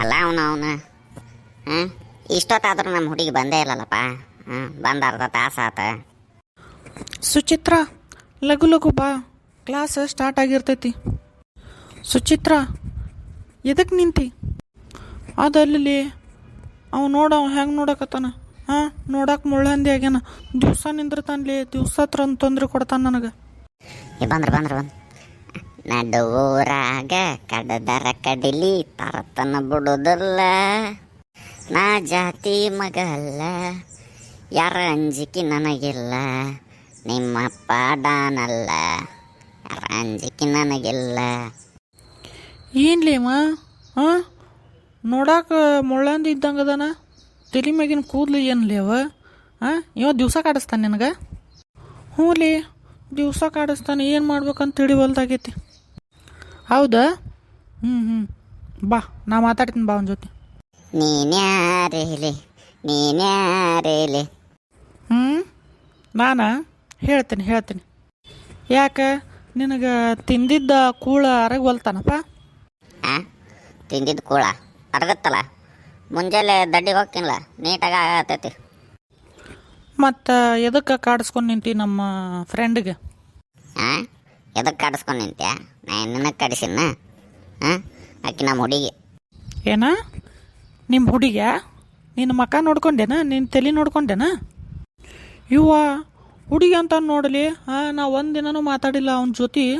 ಅಲ್ಲ ಅವನು ಅವನು. ಹಾಂ ಇಷ್ಟೊತ್ತಾದ್ರೂ ನಮ್ಮ ಹುಡುಗಿ ಬಂದೇ ಇಲ್ಲಲ್ಲಪ್ಪ. ಹಾಂ ಬಂದ ಅರ್ಧ ತಾಸು ಆತ. ಸುಚಿತ್ರ ಲಘು ಲಘು ಬಾ. ಕ್ಲಾಸ್ ಸ್ಟಾರ್ಟ್ ಆಗಿರ್ತೈತಿ. ಸುಚಿತ್ರ ಎದಕ್ಕೆ ನಿಂತಿ? ಅದಲ್ಲಿ ಅವ ನೋಡ ಅವ ಹೆಂಗೆ ನೋಡಕತ್ತಾನ? ಹಾಂ? ನೋಡಕ್ಕೆ ಮುಳ್ಳಂದಿ ಆಗ್ಯಾನ. ದಿವಸ ನಿಂದಿರ್ತಾನಲ್ಲಿ ದಿವಸ ಹತ್ರ ತೊಂದರೆ ಕೊಡ್ತಾನೆ ನನಗೆ. ಬಂದ್ರು ಬಂದ್ರು ಬಂದು ನಡುವೂರಾಗ ಕಡದರ ಕಡಿಲಿ ತರತನ ಬಿಡುದಿಲ್ಲ. ನಾ ಜಾತಿ ಮಗ ಅಲ್ಲ ಯಾರ ಅಂಜಿಕೆ ನನಗಿಲ್ಲ, ನಿಮ್ಮಪ್ಪ ಡಾನಲ್ಲ ಯಾರ ಅಂಜಿಕೆ ನನಗಿಲ್ಲ. ಏನ್ಲಿ ಅವ ಹಾಂ ನೋಡಾಕ ಮುಳ್ಳಂದು ಇದ್ದಂಗೆ ಅದಾನ? ತಲೆ ಮ್ಯಾಗಿನ ಕೂದಲು ಏನ್ಲಿ ಅವ? ಹಾಂ ಇವ ದಿವಸ ಕಾಡಿಸ್ತಾನೆ ನಿನಗೆ? ಹ್ಞೂ ಲೇ ದಿವಸ ಕಾಡಿಸ್ತಾನೆ, ಏನು ಮಾಡ್ಬೇಕಂತ ತಿಳಿವಲ್ದಾಗೈತಿ. ಹೌದಾ? ಹ್ಞೂ ಹ್ಞೂ ಬಾ ನಾ ಮಾತಾಡ್ತೀನಿ ಬಾ ಅವನ ಜೊತೆ. ನೀನ್ಯಾರೇಲಿ ನೀನ್ಯಾರೇಲಿ ಹ್ಞೂ ನಾನು ಹೇಳ್ತೀನಿ ಹೇಳ್ತೀನಿ. ಯಾಕೆ? ನಿನಗೆ ತಿಂದಿದ್ದ ಕೂಳ ಅರಗವಲ್ತಾನಪ್ಪ ಆ? ತಿಂದಿದ್ದ ಕೂಳ ಅರ್ಗತ್ತಲ್ಲ? ಮುಂಜಾನೆ ದಡ್ಡಿಗೆ ಹೋಗ್ತೀನಿಲ್ಲ ನೀಟಾಗಿ ಆಗತೈತಿ. ಮತ್ತು ಎದಕ್ಕೆ ಕಾಡಿಸ್ಕೊಂಡು ನಿಂತಿ ನಮ್ಮ ಫ್ರೆಂಡ್ಗೆ ಆ? ಎದಕ್ಕೆ ಕಾಡಿಸ್ಕೊಂಡು ನಿಂತ್ಯಾ? ನಾ ನಿನ್ನ ಕಡಿಸಿನ ಹಾಂ? ಆಕೆ ನಮ್ಮ ಹುಡುಗಿ. ಏನ? ನಿಮ್ಮ ಹುಡುಗ ನಿನ್ನ ಮಕ ನೋಡ್ಕೊಂಡೇನ? ನಿನ್ನ ತಲೆ ನೋಡ್ಕೊಂಡೇನ? ಇವ ಹುಡುಗಿ ಅಂತ ನೋಡಲಿ. ಹಾಂ ನಾ ಒಂದಿನೂ ಮಾತಾಡಿಲ್ಲ ಅವನ ಜೊತೆ.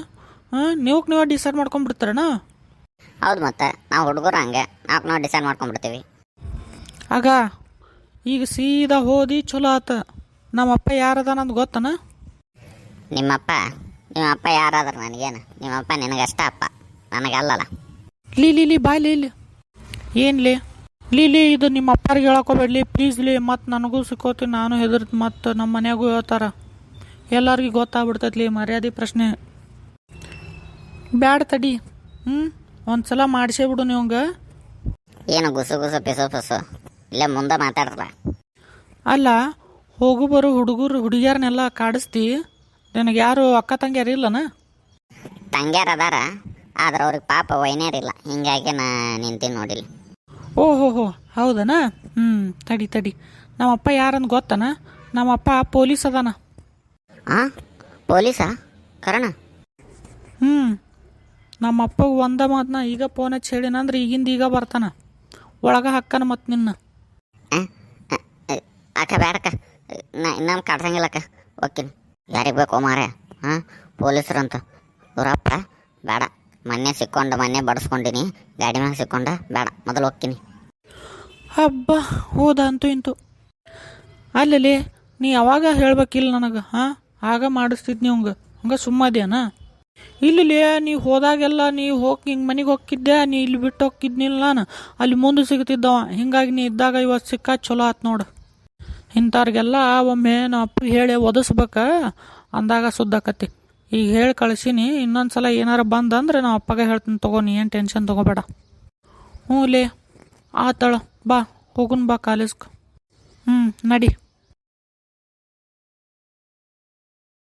ಹಾಂ ನೀವು ನೀವು ಡಿಸೈಡ್ ಮಾಡ್ಕೊಂಡ್ಬಿಡ್ತಾರಣ ಹೌದು ಮತ್ತೆ. ನಾವು ಹುಡುಗರು ಹಂಗೆ. ನಾವು ನಾವು ಡಿಸೈಡ್ ಮಾಡ್ಕೊಂಡ್ಬಿಡ್ತೀವಿ. ಆಗ ಈಗ ಸೀದಾ ಓದಿ ಚಲೋ ಆತ. ನಮ್ಮಪ್ಪ ಯಾರದ ನಂದು ಗೊತ್ತನ? ನಿಮ್ಮಪ್ಪ? ನಿಮ್ಮಪ್ಪ ಯಾರಾದ್ರು ನನಗೇನು? ನಿಮ್ಮಪ್ಪ ನಿನಗಷ್ಟ ಅಪ್ಪ. ನನಗಲ್ಲಲ್ಲ. ಲೀ ಲೀ ಲೀ ಬಾಯ್ ಲೀ ಲೀ. ಏನು ಲೀ? ಲೀ ಲೀ ಇದು ನಿಮ್ಮ ಅಪ್ಪರಿಗೆ ಹೇಳಕೋಬೇಡ್ಲಿ ಪ್ಲೀಸ್ ಲೀ ಮತ್ತು ನನಗೂ ಸಿಕ್ಕೋತಿ ನಾನು ಹೆದರ್ತ ಮತ್ತು ನಮ್ಮ ಮನ್ಯಾಗೂ ಹೇಳ್ತಾರ. ಎಲ್ಲರಿಗೂ ಗೊತ್ತಾಗ್ಬಿಡ್ತೈತಿ ಲೀ ಮರ್ಯಾದೆ ಪ್ರಶ್ನೆ. ಬ್ಯಾಡ ತಡಿ. ಹ್ಞೂ ಒಂದು ಸಲ ಮಾಡಿಸೇ ಬಿಡು ನೀವಂಗ ಏನು ಗುಸು ಗುಸು ಪಿಸು ಪಿಸು. ಇಲ್ಲೇ ಮುಂದೆ ಮಾತಾಡ್ರಲ್ಲ ಅಲ್ಲ ಹೋಗು ಬರೋ ಹುಡುಗರು ಹುಡುಗಿಯರನ್ನೆಲ್ಲ ಕಾಡಿಸ್ತಿ. ನಿನಗೆ ಯಾರು ಅಕ್ಕ ತಂಗಿಯಾರು ಇಲ್ಲನ? ತಂಗ್ಯಾರ ಅದಾರ ಆದ್ರೆ ಅವ್ರಿಗೆ ಪಾಪ ವೈನ್ಯಾರಿಲ್ಲ ಹಿಂಗಾಗಿ ನಾ ನಿಂತೀನಿ ನೋಡಿಲ್ಲ. ಓಹೋ ಹೋ ಹೌದನ? ಹ್ಞೂ ತಡಿ ತಡಿ. ನಮ್ಮಪ್ಪ ಯಾರಂತ ಗೊತ್ತನ? ನಮ್ಮಪ್ಪ ಪೊಲೀಸ್ ಅದಾನ. ಹಾಂ ಪೊಲೀಸಾ? ಕರಣ? ಹ್ಞೂ ನಮ್ಮ ಅಪ್ಪಗೆ ಒಂದ ಮಾತನ್ನ ಈಗ ಫೋನ್ ಹಚ್ಚಿ ಹೇಳಿನ ಅಂದ್ರೆ ಈಗಿಂದ ಈಗ ಬರ್ತಾನ. ಒಳಗೆ ಹಾಕ್ಕನ ಮತ್ತು ನಿನ್ನ. ಅಕ್ಕ ಬೇಡಕ್ಕ ನಾ ಇನ್ನೊಂದು ಕಾಡ್ಸಂಗಿಲ್ಲಕ್ಕ. ಓಕೆನಿ ಯಾರಿಗೆ ಬೇಕು ಮಾರೇ ಹಾಂ? ಪೊಲೀಸರಂತ ಇವರಪ್ಪ ಬೇಡ. ಮೊನ್ನೆ ಸಿಕ್ಕೊಂಡು, ಮೊನ್ನೆ ಬಡಿಸ್ಕೊಂಡಿನಿ. ಗಾಡಿ ಮ್ಯಾಗ ಸಿಕ್ಕೊಂಡ. ಬೇಡ. ಮೊದಲು ಹೋಗ್ತೀನಿ. ಹಬ್ಬ ಹೋದ ಅಂತೂ ಇಂತು. ಅಲ್ಲಲ್ಲಿ, ನೀ ಯಾವಾಗ ಹೇಳ್ಬೇಕಿಲ್ಲ ನನಗೆ, ಹಾಂ? ಆಗ ಮಾಡಿಸ್ತಿದ್ನಿ ಹಂಗೆ. ಹಂಗೆ ಸುಮ್ಮದೇನ ಇಲ್ಲಿ ನೀ ಹೋದಾಗೆಲ್ಲ ನೀವು ಹೋಗಿ, ಹಿಂಗೆ ಮನೆಗೆ ಹೋಗಿದ್ದೆ ನೀ ಇಲ್ಲಿ ಬಿಟ್ಟು ಹೋಗಿದ್ನಿಲ್ಲ ನಾನು. ಅಲ್ಲಿ ಮುಂದೆ ಸಿಗ್ತಿದ್ದವ. ಹಿಂಗಾಗಿ ನೀ ಇದ್ದಾಗ ಇವತ್ತು ಸಿಕ್ಕ ಚಲೋ ಆತು ನೋಡು. ಇಂಥವ್ರಿಗೆಲ್ಲ ಒಮ್ಮೆ ನಾವು ಅಪ್ಪ ಹೇಳಿ ಒದಿಸ್ಬೇಕ, ಅಂದಾಗ ಸುದ್ದಾಕತಿ ಈಗ ಹೇಳಿ ಕಳಿಸೀನಿ ಇನ್ನೊಂದು ಸಲ ಏನಾರು ಬಂದಂದ್ರೆ ನಮ್ಮ ಅಪ್ಪಗೆ ಹೇಳ್ತೀನಿ, ತಗೋ ನೀ ಏನು ಟೆನ್ಷನ್ ತಗೋಬೇಡ. ಹ್ಞೂ ಲೇ, ಆತಳ, ಬಾ, ಹೋಗುನ್ ಬಾ ಕಾಲೇಜ್ಗೆ ಹ್ಞೂ ನಡಿ.